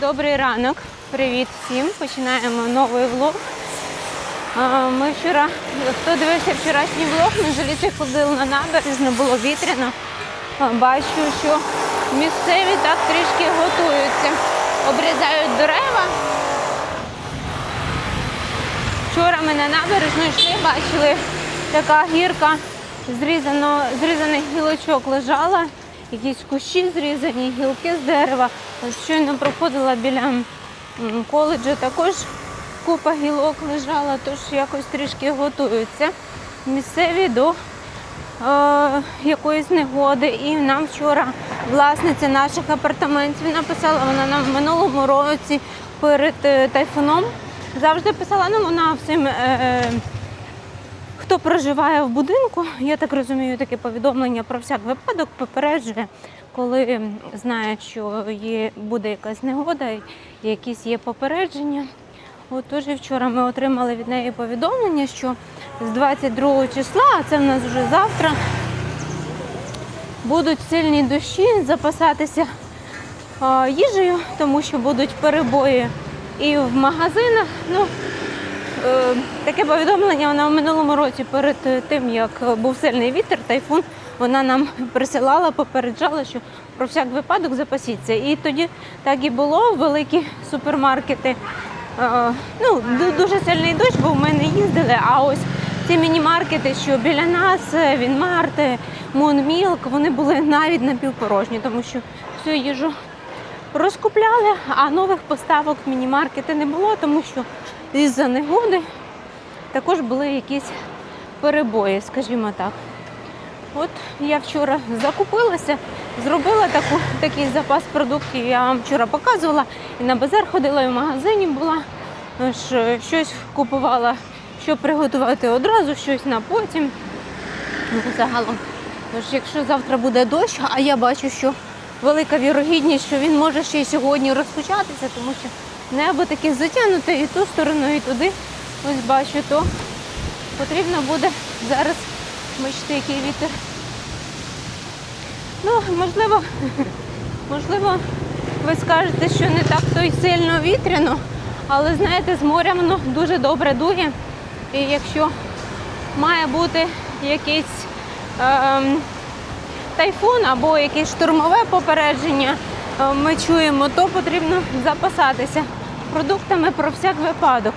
Добрий ранок, привіт всім. Починаємо новий влог. Ми вчора, хто дивився вчорашній влог, ми Алісою ходили на набережну, було вітряно. Бачу, що місцеві так трішки готуються, обрізають дерева. Вчора ми на набережну йшли, бачили, така гірка зрізано, зрізаних гілочок лежала, якісь кущі зрізані, гілки з дерева. Щойно проходила біля коледжу, також купа гілок лежала, тож якось трішки готуються місцеві до е, якоїсь негоди. І нам вчора власниця наших апартаментів написала, вона нам в минулому році перед е, тайфуном завжди писала, ну вона всім. Е, е, Хто проживає в будинку, я так розумію, таке повідомлення про всяк випадок попереджує, коли знає, що є, буде якась негода, якісь є попередження. От тож і вчора ми отримали від неї повідомлення, що з 22 числа, а це в нас вже завтра, будуть сильні дощі, запасатися їжею, тому що будуть перебої і в магазинах. Ну, Таке повідомлення вона в минулому році перед е, тим, як був сильний вітер, тайфун, вона нам присилала, попереджала, що про всяк випадок запасіться. І тоді так і було. Великі супермаркети. е, Ну, дуже сильний дощ, бо ми не їздили. А ось ці міні-маркети, що біля нас, е, Вінмарт, е, Мунмілк, вони були навіть напівпорожні, тому що всю їжу розкупляли, а нових поставок міні-маркети не було, тому що із-за негоди також були якісь перебої, скажімо так. От я вчора закупилася, зробила таку, такий запас продуктів. Я вам вчора показувала і на базар ходила, і в магазині була. Щось купувала, щоб приготувати одразу, щось на потім. Ну, загалом. Тож, якщо завтра буде дощ, а я бачу, що велика вірогідність, що він може ще й сьогодні розпочатися, тому що небо таке затягнуте і ту сторону, і туди. Ось бачу, то потрібно буде зараз бачите, який вітер. Ну, можливо, можливо, ви скажете, що не так то й сильно вітряно, але знаєте, з моря воно дуже добре дує. І якщо має бути якийсь ем, тайфун або якесь штурмове попередження, е, ми чуємо, то потрібно запасатися продуктами про всяк випадок.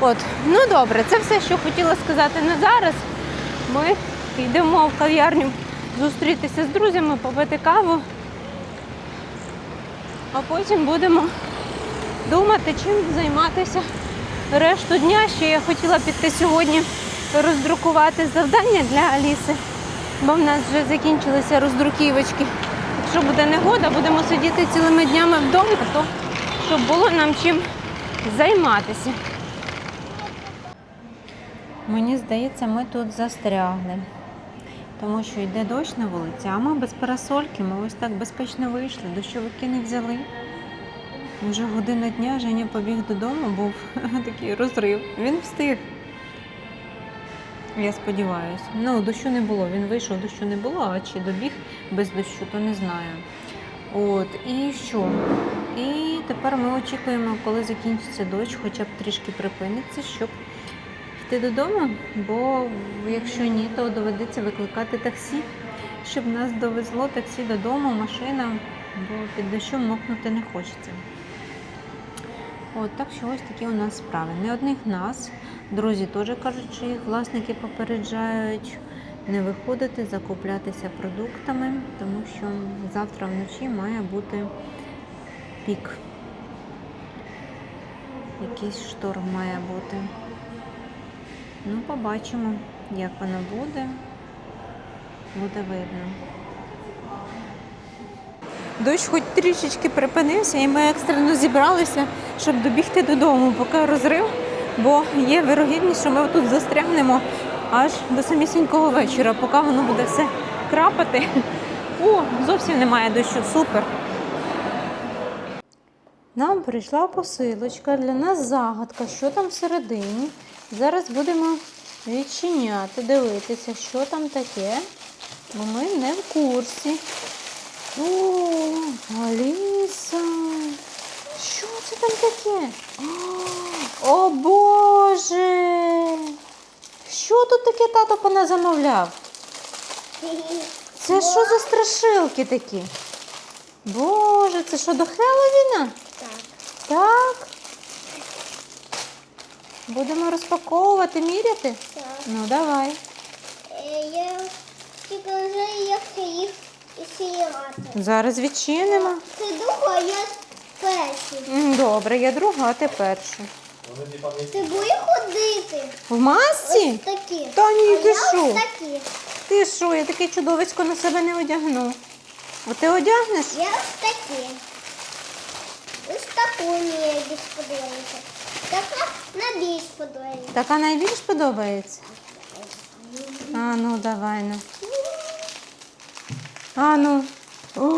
От, ну добре, це все, що хотіла сказати на зараз. Ми йдемо в кав'ярню зустрітися з друзями, попити каву, а потім будемо думати, чим займатися решту дня. Ще я хотіла піти сьогодні роздрукувати завдання для Аліси, бо в нас вже закінчилися роздруківочки. Якщо буде негода, будемо сидіти цілими днями вдома, то щоб було нам чим займатися. Мені здається, ми тут застрягли, тому що йде дощ на вулиці, а ми без парасольки, ми ось так безпечно вийшли, дощовики не взяли. Вже година дня Женя побіг додому, був такий розрив. Він встиг. Я сподіваюся. Ну, дощу не було. Він вийшов, дощу не було, а чи добіг без дощу, то не знаю. От, і що? І тепер ми очікуємо, коли закінчиться дощ, хоча б трішки припиниться, щоб йти додому, бо якщо ні, то доведеться викликати таксі, щоб нас довезло таксі додому, машина, бо під дощом мокнути не хочеться. От так що ось такі у нас справи. Не одних нас. Друзі теж кажуть, що їх власники попереджають не виходити, закуплятися продуктами, тому що завтра вночі має бути пік. Якийсь шторм має бути. Ну, побачимо, як воно буде. Буде видно. Дощ хоч трішечки припинився, і ми екстрено зібралися, щоб добігти додому, поки розрив, бо є вирогідність, що ми тут застрягнемо аж до самісінького вечора, поки воно буде все крапати. О, зовсім немає дощу, супер. Нам прийшла посилочка, для нас загадка, що там всередині. Зараз будемо відчиняти, дивитися, що там таке, бо ми не в курсі. О, Аліса. Що це там таке? О Боже! Що тут таке тато поназамовляв? Це що за страшилки такі? Боже, це що до Хеллоуіна? Так. Будемо розпаковувати, міряти? Так. Ну, давай. Е, Я тільки вже як їх сіяти. Зараз відчинимо. Ти друга, я перший. Добре, я друга, а ти перша. Ти будеш ходити? В масці? Ось такі. Та ні, а ти що? такі. Ти що, я таке чудовисько на себе не одягну. А ти одягнеш? Я ось такі. Ось таку мені більш подобається. Така на більш подобається. Така найбільш подобається? А ну, давай ну. А ну. О,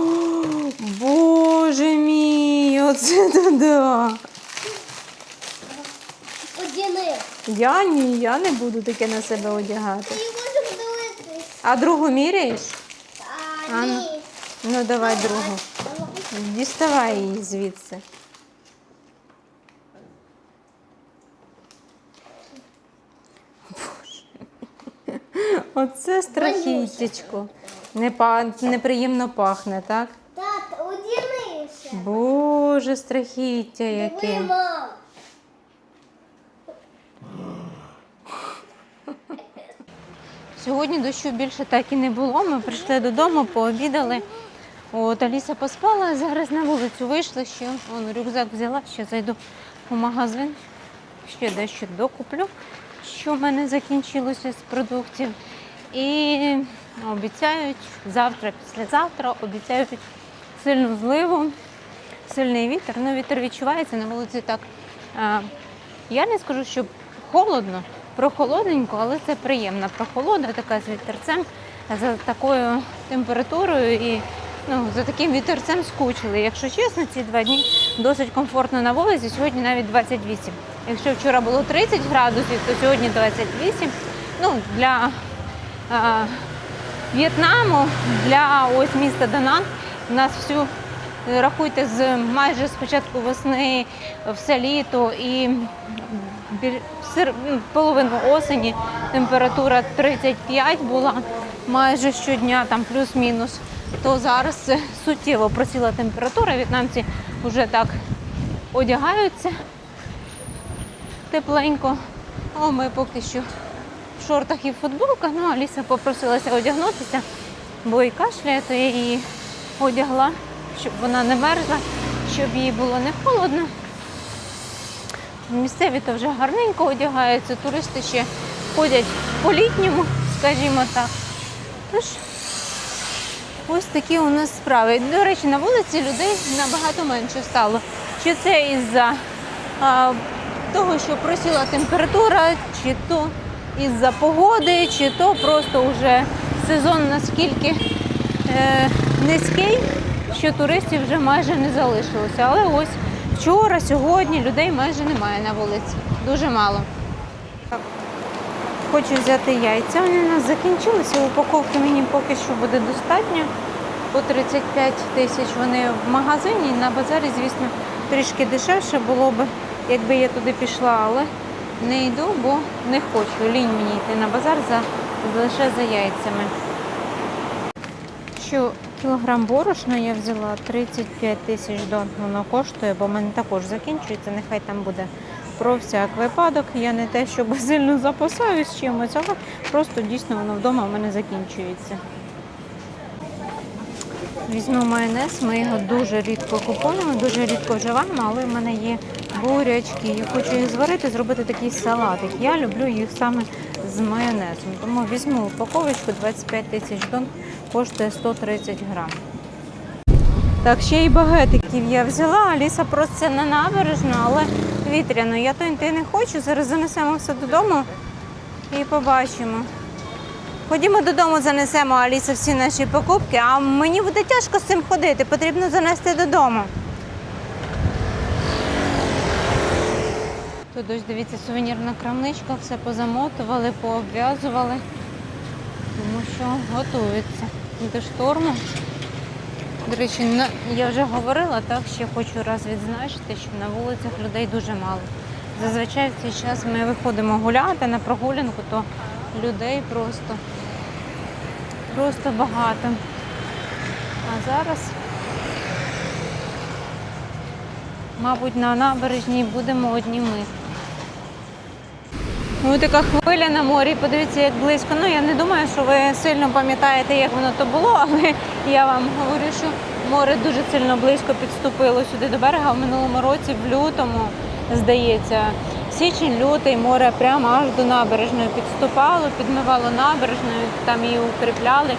Боже мій, оце да. Одіни. Я ні, я не буду таке на себе одягати. Ти можеш дивитись. А другу міряєш? А, А, ну. ні. Ну давай другу. Діставай її звідси. Боже. Оце страхіттячко. Не па... Неприємно пахне, так? Тата, одінися. Боже, страхіття Диви, яке. мам. Сьогодні дощу більше так і не було. Ми прийшли додому, пообідали. От Аліса поспала, зараз на вулицю вийшла, ще вон, рюкзак взяла, ще зайду у магазин, ще дещо докуплю, що в мене закінчилося з продуктів. І обіцяють завтра, післязавтра обіцяють сильну зливу, сильний вітер. Ну, вітер відчувається на вулиці так. Я не скажу, що холодно, прохолодненько, але це приємна прохолода, така з вітерцем, за такою температурою і ну, за таким вітерцем скучили. Якщо чесно, ці два дні досить комфортно на вулиці, сьогодні навіть 28. Якщо вчора було 30 градусів, то сьогодні 28. Ну, для а, В'єтнаму, для ось міста Данан, у нас всю рахуйте з майже з початку весни все літо і ну, половину осені температура 35 була майже щодня, там плюс-мінус. То зараз суттєво просіла температура. В'єтнамці вже так одягаються тепленько. А ми поки що в шортах і в футболках. Ну, Аліса попросилася одягнутися, бо і кашляє, то я її одягла, щоб вона не мерзла, щоб їй було не холодно. Місцеві то вже гарненько одягаються, туристи ще ходять по-літньому, скажімо так. Тож, ось такі у нас справи. До речі, на вулиці людей набагато менше стало. Чи це із-за того, що просіла температура, чи то із-за погоди, чи то просто вже сезон наскільки е, низький, що туристів вже майже не залишилося. Але ось вчора, сьогодні людей майже немає на вулиці. Дуже мало. Хочу взяти яйця. Вони у нас закінчилися. Упаковки мені поки що буде достатньо. По 35 тисяч вони в магазині. На базарі, звісно, трішки дешевше було б, якби я туди пішла, але не йду, бо не хочу. Лінь мені йти на базар за, лише за яйцями. Що кілограм борошна я взяла 35 тисяч дон. Воно коштує, бо в мене також закінчується. Нехай там буде про всяк випадок. Я не те, щоб сильно запасаюсь чимось, але просто дійсно воно вдома в мене закінчується. Візьму майонез, ми його дуже рідко купуємо, дуже рідко вживаємо, але в мене є бурячки. Я хочу їх зварити, зробити такий салатик. Я люблю їх саме з майонезом. Тому візьму упаковочку 25 тисяч дон, коштує 130 грам. Так, ще й багетиків я взяла. Аліса проситься на набережну, але вітряно. Я то не хочу. Зараз занесемо все додому і побачимо. Ходімо додому, занесемо Аліса всі наші покупки, а мені буде тяжко з цим ходити, потрібно занести додому. Тут ось дивіться, сувенірна крамничка, все позамотували, пообв'язували, тому що готуються до шторму. До речі, я вже говорила, так ще хочу раз відзначити, що на вулицях людей дуже мало. Зазвичай в цей час ми виходимо гуляти на прогулянку, то людей просто, просто багато. А зараз, мабуть, на набережній будемо одні ми. Ну, така хвиля на морі, подивіться, як близько. Ну, я не думаю, що ви сильно пам'ятаєте, як воно то було, але я вам говорю, що море дуже сильно близько підступило сюди до берега в минулому році, в лютому, здається. Січень, лютий, море прямо аж до набережної підступало, підмивало набережною, там її укріпляли.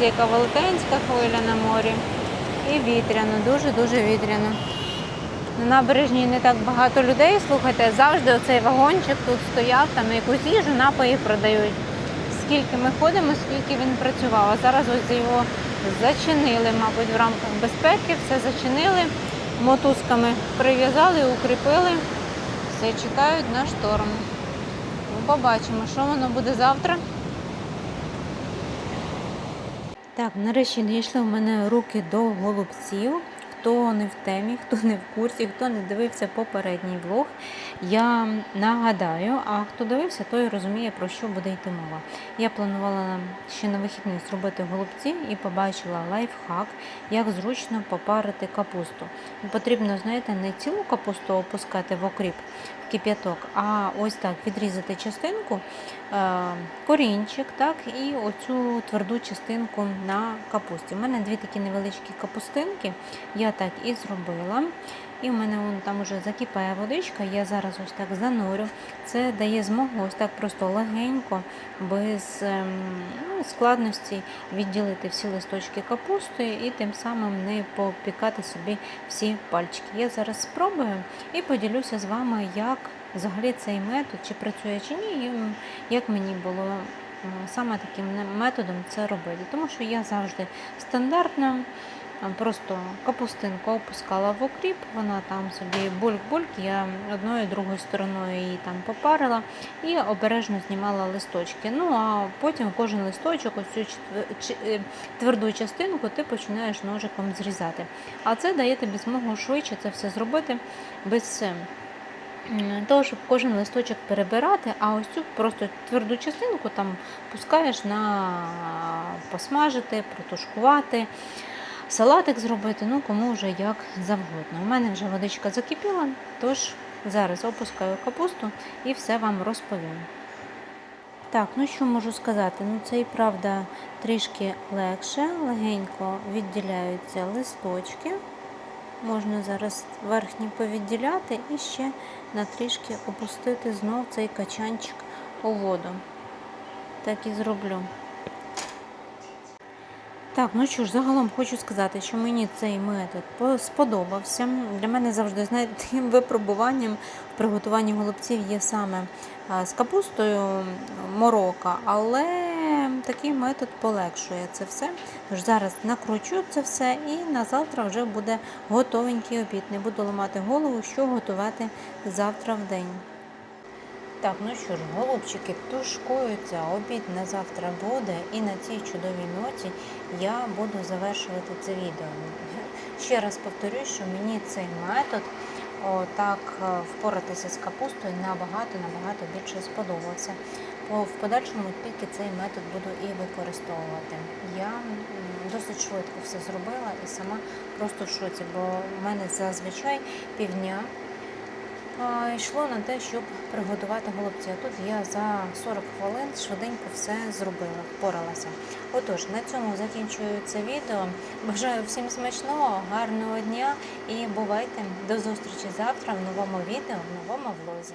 Яка велетенська хвиля на морі. І вітряно, дуже-дуже вітряно. На набережній не так багато людей. Слухайте, завжди оцей вагончик тут стояв, там якусь їжу, напої продають. Скільки ми ходимо, скільки він працював. А зараз ось його зачинили, мабуть, в рамках безпеки, все зачинили, мотузками прив'язали, укріпили. Все чекають на шторм. Ми побачимо, що воно буде завтра. Так, нарешті дійшли в мене руки до голубців. Хто не в темі, хто не в курсі, хто не дивився попередній влог, я нагадаю, а хто дивився, той розуміє, про що буде йти мова. Я планувала ще на вихідні зробити голубці і побачила лайфхак, як зручно попарити капусту. Потрібно, знаєте, не цілу капусту опускати в окріп, кип'яток, а ось так відрізати частинку, е, корінчик, так, і оцю тверду частинку на капусті. У мене дві такі невеличкі капустинки. Я так і зробила. І в мене вон там вже закипає водичка, я зараз ось так занурю. Це дає змогу ось так просто легенько, без ем, ну, складності відділити всі листочки капусти і тим самим не попікати собі всі пальчики. Я зараз спробую і поділюся з вами, як взагалі цей метод, чи працює чи ні, і як мені було саме таким методом це робити. Тому що я завжди стандартно. А, Просто капустинку опускала в окріп, вона там собі бульк-бульк, я одною другою стороною її там попарила і обережно знімала листочки. Ну а потім кожен листочок, ось цю чтв- чи- е, тверду частинку ти починаєш ножиком зрізати. А це дає тобі змогу швидше це все зробити без е, того, щоб кожен листочок перебирати, а ось цю просто тверду частинку там пускаєш на посмажити, протушкувати салатик зробити, ну кому вже як завгодно. У мене вже водичка закипіла, тож зараз опускаю капусту і все вам розповім. Так, ну що можу сказати? Ну це і правда трішки легше, легенько відділяються листочки. Можна зараз верхні повідділяти і ще на трішки опустити знов цей качанчик у воду. Так і зроблю. Так, ну що ж, загалом хочу сказати, що мені цей метод сподобався. Для мене завжди, знаєте, таким випробуванням в приготуванні голубців є саме з капустою морока, але такий метод полегшує це все. Тож зараз накручу це все і на завтра вже буде готовенький обід. Не буду ламати голову, що готувати завтра в день. Так, ну що ж, голубчики тушкуються, обід на завтра буде, і на цій чудовій ноті я буду завершувати це відео. Ще раз повторюю, що мені цей метод так впоратися з капустою набагато-набагато більше сподобався. Бо в подальшому тільки цей метод буду і використовувати. Я досить швидко все зробила і сама просто в шоці, бо в мене зазвичай півдня йшло на те, щоб приготувати голубці. А тут я за 40 хвилин швиденько все зробила, впоралася. Отож, на цьому закінчую це відео. Бажаю всім смачного, гарного дня і бувайте до зустрічі завтра в новому відео, в новому влозі.